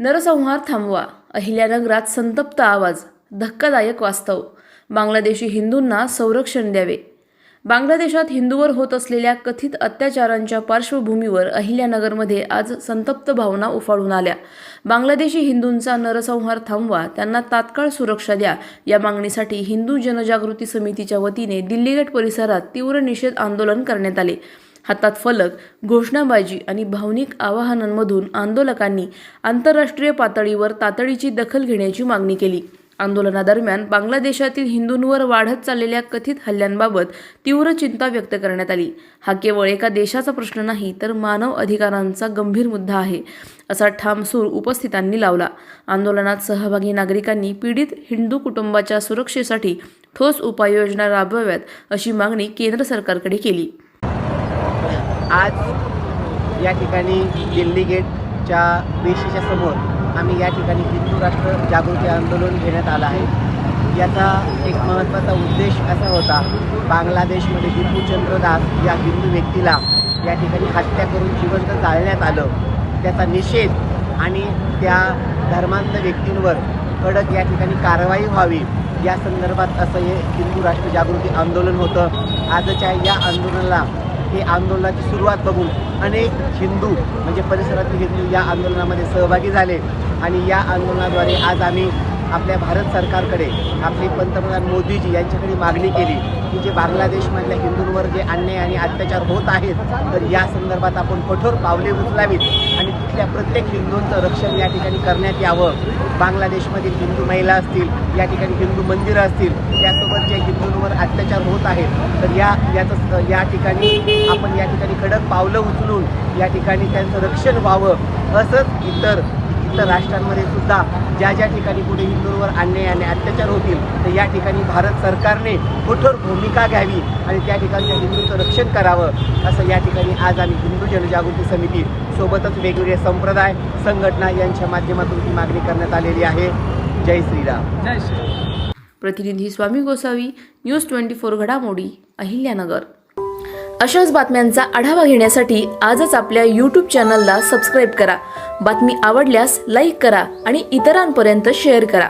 नरसंहार थांबवा. अहिल्यानगरात संतप्त आवाज धक्कादायक वास्तव. बांगलादेशी हिंदूंना संरक्षण द्यावे. बांगलादेशात हिंदूवर होत असलेल्या कथित अत्याचारांच्या पार्श्वभूमीवर अहिल्यानगरमध्ये आज संतप्त भावना उफाळून आल्या. बांगलादेशी हिंदूंचा नरसंहार थांबवा त्यांना तात्काळ सुरक्षा द्या. या मागणीसाठी हिंदू जनजागृती समितीच्या वतीने दिल्लीगेट परिसरात तीव्र निषेध आंदोलन करण्यात आले. हातात फलक घोषणाबाजी आणि भावनिक आवाहनांमधून आंदोलकांनी आंतरराष्ट्रीय पातळीवर तातडीची दखल घेण्याची मागणी केली. आंदोलनादरम्यान बांगलादेशातील हिंदूंवर वाढत चाललेल्या कथित हल्ल्यांबाबत तीव्र चिंता व्यक्त करण्यात आली. हा केवळ एका देशाचा प्रश्न नाही तर मानव अधिकारांचा गंभीर मुद्दा आहे असा ठाम सूर उपस्थितांनी लावला. आंदोलनात सहभागी नागरिकांनी पीडित हिंदू कुटुंबाच्या सुरक्षेसाठी ठोस उपाययोजना राबवाव्यात अशी मागणी केंद्र सरकारकडे केली. आज या ठिकाणी दिल्ली गेटच्या वेशीच्या समोर आम्ही या ठिकाणी हिंदू राष्ट्र जागृती आंदोलन घेण्यात आलं आहे. याचा एक महत्त्वाचा उद्देश असा होता बांगलादेशमध्ये बिपू दास या हिंदू व्यक्तीला या ठिकाणी हत्या करून जिवंत जाळण्यात आलं. त्याचा निषेध आणि त्या धर्मांध व्यक्तींवर कडक या ठिकाणी कारवाई व्हावी या संदर्भात असं हे हिंदू राष्ट्र जागृती आंदोलन होतं. आजच्या या आंदोलनाला हे आंदोलनाची सुरुवात बघून अनेक हिंदू म्हणजे परिसरातील हिंदू या आंदोलनामध्ये सहभागी झाले. आणि या आंदोलनाद्वारे आज आम्ही आपल्या भारत सरकारकडे आपले पंतप्रधान मोदीजी यांच्याकडे मागणी केली की जे बांगलादेशमधल्या हिंदूंवर जे अन्याय आणि अत्याचार होत आहेत तर या संदर्भात आपण कठोर पावले उचलावीत. आणि प्रत्येक हिंदूंचं रक्षण या ठिकाणी करण्यात यावं. बांगलादेशमधील हिंदू महिला असतील या ठिकाणी हिंदू मंदिरं असतील त्यासोबत जे हिंदूंवर अत्याचार होत आहेत तर या याचं या ठिकाणी आपण या ठिकाणी कडक पावलं उचलून या ठिकाणी त्यांचं रक्षण व्हावं असंच इतर इतर राष्ट्रांमध्ये सुद्धा ज्या ज्या ठिकाणी कुठे हिंदूंवर अन्याय आणि अत्याचार होतील तर या ठिकाणी भारत सरकारने कठोर भूमिका घ्यावी आणि त्या ठिकाणच्या हिंदूंचं रक्षण करावं असं या ठिकाणी आज आम्ही हिंदू जनजागृती समिती सोबतच वेगवेगळे संप्रदाय संघटना यांच्या माध्यमातून ही मागणी करण्यात आलेली आहे. जय श्रीराम. प्रतिनिधी Swami Gosavi news twenty four घडामोडी अहिल्यानगर. अशाच बातम्यांचा आढावा घेण्यासाठी आजच आपल्या यूट्यूब चॅनलला सबस्क्राईब करा. बातमी आवडल्यास लाईक करा आणि इतरांपर्यंत शेअर करा.